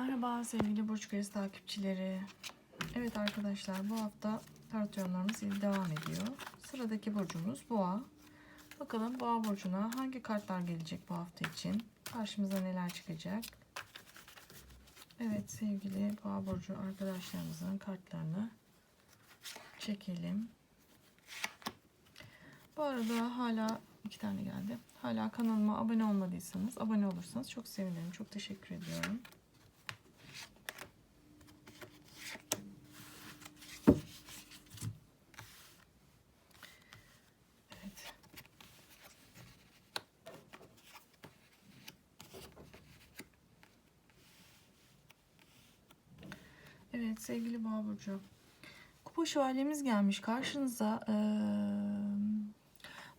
Merhaba sevgili Burç Kriz takipçileri. Evet arkadaşlar bu hafta tarot yorumlarımız devam ediyor. Sıradaki burcumuz Boğa. Bakalım Boğa burcuna hangi kartlar gelecek bu hafta için? Karşımıza neler çıkacak? Evet sevgili Boğa burcu arkadaşlarımızın kartlarını çekelim. Bu arada hala iki tane geldi. Hala kanalıma abone olmadıysanız abone olursanız çok sevinirim. Çok teşekkür ediyorum. Evet sevgili Boğa Burcu. Kupa şövalyemiz gelmiş karşınıza. Ee,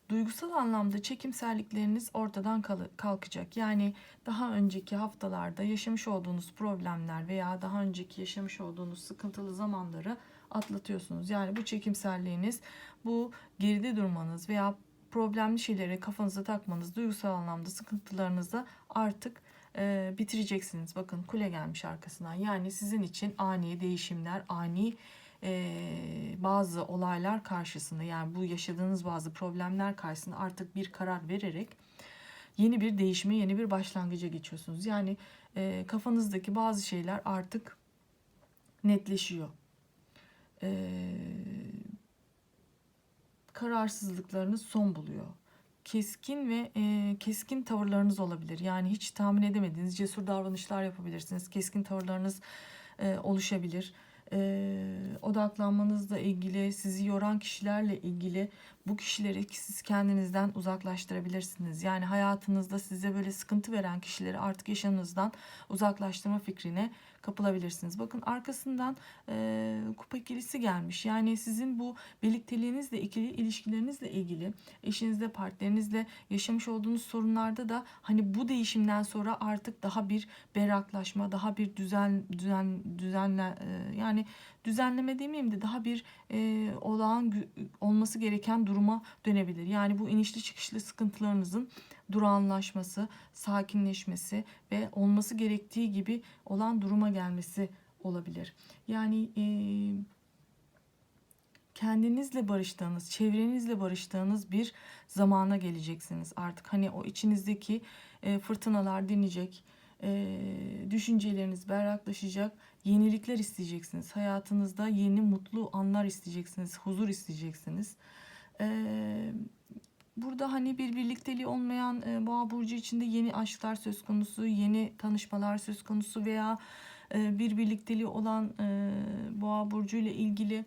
duygusal anlamda çekimsellikleriniz ortadan kal- kalkacak. Yani daha önceki haftalarda yaşamış olduğunuz problemler veya daha önceki yaşamış olduğunuz sıkıntılı zamanları atlatıyorsunuz. Yani bu çekimselliğiniz, bu geride durmanız veya problemli şeyleri kafanıza takmanız, duygusal anlamda sıkıntılarınızı artık e, bitireceksiniz. Bakın kule gelmiş arkasından. Yani sizin için ani değişimler, ani e, bazı olaylar karşısında yani bu yaşadığınız bazı problemler karşısında artık bir karar vererek yeni bir değişime, yeni bir başlangıca geçiyorsunuz. Yani e, kafanızdaki bazı şeyler artık netleşiyor. E, kararsızlıklarınız son buluyor. Keskin ve e, keskin tavırlarınız olabilir. Yani hiç tahmin edemediğiniz cesur davranışlar yapabilirsiniz. Keskin tavırlarınız e, oluşabilir. E, odaklanmanızla ilgili, sizi yoran kişilerle ilgili bu kişileri siz kendinizden uzaklaştırabilirsiniz. Yani hayatınızda size böyle sıkıntı veren kişileri artık yaşamınızdan uzaklaştırma fikrine kapılabilirsiniz. Bakın arkasından e, kupa ikilisi gelmiş. Yani sizin bu birlikteliğinizle ilgili, ilişkilerinizle ilgili, eşinizle, partnerinizle yaşamış olduğunuz sorunlarda da hani bu değişimden sonra artık daha bir berraklaşma, daha bir düzen düzen düzenle e, yani düzenleme demeyeyim de daha bir e, olağan olması gereken duruma dönebilir. Yani bu inişli çıkışlı sıkıntılarınızın durağanlaşması, sakinleşmesi ve olması gerektiği gibi olan duruma gelmesi olabilir. Yani e, kendinizle barıştığınız, çevrenizle barıştığınız bir zamana geleceksiniz. Artık hani o içinizdeki e, fırtınalar dinecek, e, düşünceleriniz berraklaşacak, yenilikler isteyeceksiniz. Hayatınızda yeni mutlu anlar isteyeceksiniz, huzur isteyeceksiniz. E, burada hani bir birlikteliği olmayan e, boğa burcu içinde yeni aşklar söz konusu, yeni tanışmalar söz konusu veya e, bir birlikteliği olan e, boğa burcu ile ilgili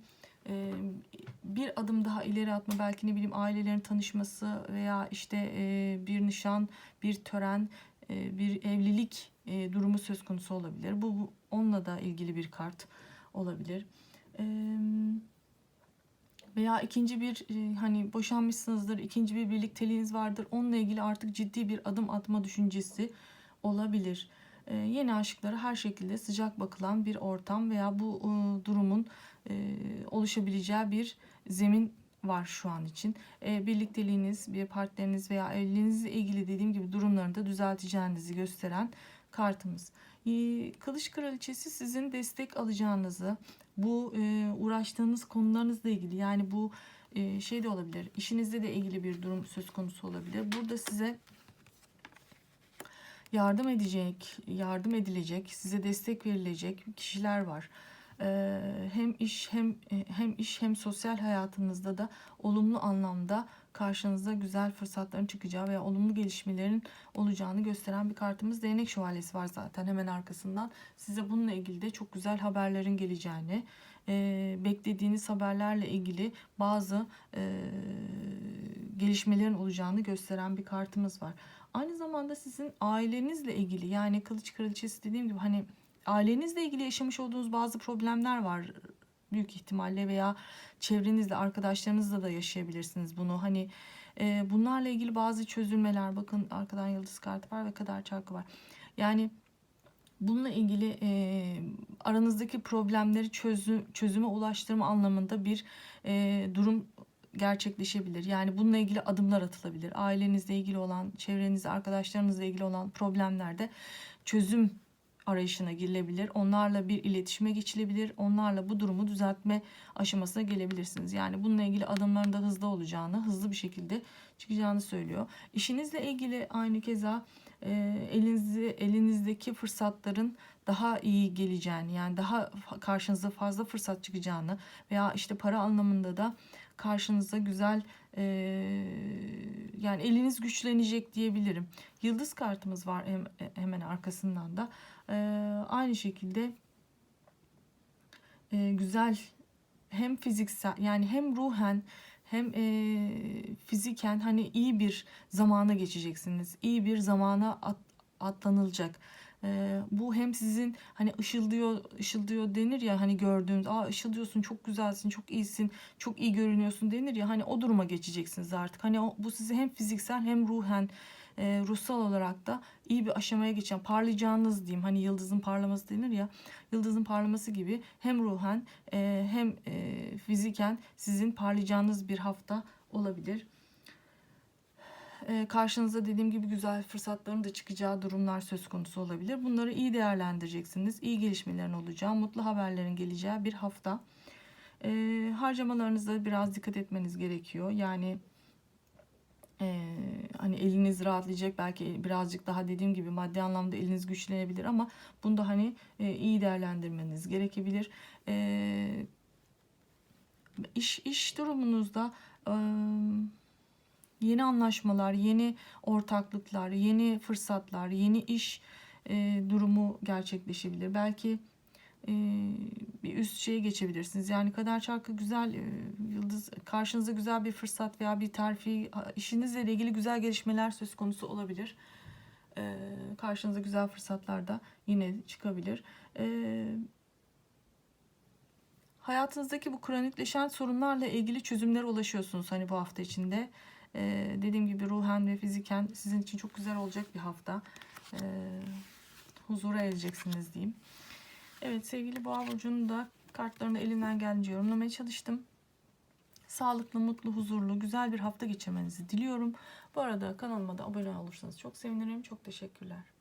bir adım daha ileri atma belki ne bileyim ailelerin tanışması veya işte bir nişan, bir tören, bir evlilik e, durumu söz konusu olabilir. Bu, bu onunla da ilgili bir kart olabilir. Eee veya ikinci bir e, hani boşanmışsınızdır, ikinci bir birlikteliğiniz vardır. Onunla ilgili artık ciddi bir adım atma düşüncesi olabilir. E, yeni aşıklara her şekilde sıcak bakılan bir ortam veya bu e, durumun e, oluşabileceği bir zemin var şu an için. E, birlikteliğiniz, bir partneriniz veya evliliğinizle ilgili dediğim gibi durumlarını da düzelteceğinizi gösteren kartımız. E, Kılıç Kraliçesi sizin destek alacağınızı, bu e, uğraştığınız konularınızla ilgili yani bu e, şey de olabilir, işinizle de ilgili bir durum söz konusu olabilir. Burada size yardım edecek, yardım edilecek, size destek verilecek kişiler var. Ee, hem iş hem e, hem iş hem sosyal hayatınızda da olumlu anlamda karşınıza güzel fırsatların çıkacağı veya olumlu gelişmelerin olacağını gösteren bir kartımız değnek şövalyesi var zaten hemen arkasından. Size bununla ilgili de çok güzel haberlerin geleceğini, e, beklediğiniz haberlerle ilgili bazı e, gelişmelerin olacağını gösteren bir kartımız var. Aynı zamanda sizin ailenizle ilgili yani kılıç kraliçesi dediğim gibi hani ailenizle ilgili yaşamış olduğunuz bazı problemler var büyük ihtimalle veya çevrenizle arkadaşlarınızla da yaşayabilirsiniz bunu. Hani e, bunlarla ilgili bazı çözülmeler bakın arkadan yıldız kartı var ve kadar çarkı var. Yani bununla ilgili e, aranızdaki problemleri çözü, çözüme ulaştırma anlamında bir e, durum gerçekleşebilir. Yani bununla ilgili adımlar atılabilir. Ailenizle ilgili olan, çevrenizle, arkadaşlarınızla ilgili olan problemlerde çözüm arayışına girilebilir. Onlarla bir iletişime geçilebilir. Onlarla bu durumu düzeltme aşamasına gelebilirsiniz. Yani bununla ilgili adımların da hızlı olacağını, hızlı bir şekilde çıkacağını söylüyor. İşinizle ilgili aynı keza e, elinizi, elinizdeki fırsatların daha iyi geleceğini yani daha karşınıza fazla fırsat çıkacağını veya işte para anlamında da karşınıza güzel e, yani eliniz güçlenecek diyebilirim. Yıldız kartımız var hem, hemen arkasından da. E, aynı şekilde e, güzel hem fiziksel yani hem ruhen hem e, fiziken hani iyi bir zamana geçeceksiniz. İyi bir zamana at, atlanılacak. Bu hem sizin hani ışıldıyor ışıldıyor denir ya hani gördüğünüz aa ışıldıyorsun çok güzelsin çok iyisin çok iyi görünüyorsun denir ya hani o duruma geçeceksiniz artık. Hani o, bu sizi hem fiziksel hem ruhen e, ruhsal olarak da iyi bir aşamaya geçen parlayacağınız diyeyim hani yıldızın parlaması denir ya yıldızın parlaması gibi hem ruhen e, hem e, fiziken sizin parlayacağınız bir hafta olabilir. E, karşınıza dediğim gibi güzel fırsatların da çıkacağı durumlar söz konusu olabilir. Bunları iyi değerlendireceksiniz. İyi gelişmelerin olacağı, mutlu haberlerin geleceği bir hafta. E, harcamalarınızda biraz dikkat etmeniz gerekiyor. Yani ee, hani eliniz rahatlayacak belki birazcık daha dediğim gibi maddi anlamda eliniz güçlenebilir ama bunda hani e, iyi değerlendirmeniz gerekebilir. Ee, iş iş durumunuzda e, yeni anlaşmalar, yeni ortaklıklar, yeni fırsatlar, yeni iş e, durumu gerçekleşebilir. Belki e, bir üst şeye geçebilirsiniz. Yani kader çarkı güzel, e, yıldız karşınıza güzel bir fırsat veya bir terfi, işinizle ilgili güzel gelişmeler söz konusu olabilir. E, karşınıza güzel fırsatlar da yine çıkabilir. E, hayatınızdaki bu kronikleşen sorunlarla ilgili çözümlere ulaşıyorsunuz hani bu hafta içinde. E, dediğim gibi ruhen ve fiziken sizin için çok güzel olacak bir hafta. E, huzura ereceksiniz diyeyim. Evet sevgili boğa burcunun da kartlarını elinden geldiğince yorumlamaya çalıştım. Sağlıklı, mutlu, huzurlu, güzel bir hafta geçirmenizi diliyorum. Bu arada kanalıma da abone olursanız çok sevinirim. Çok teşekkürler.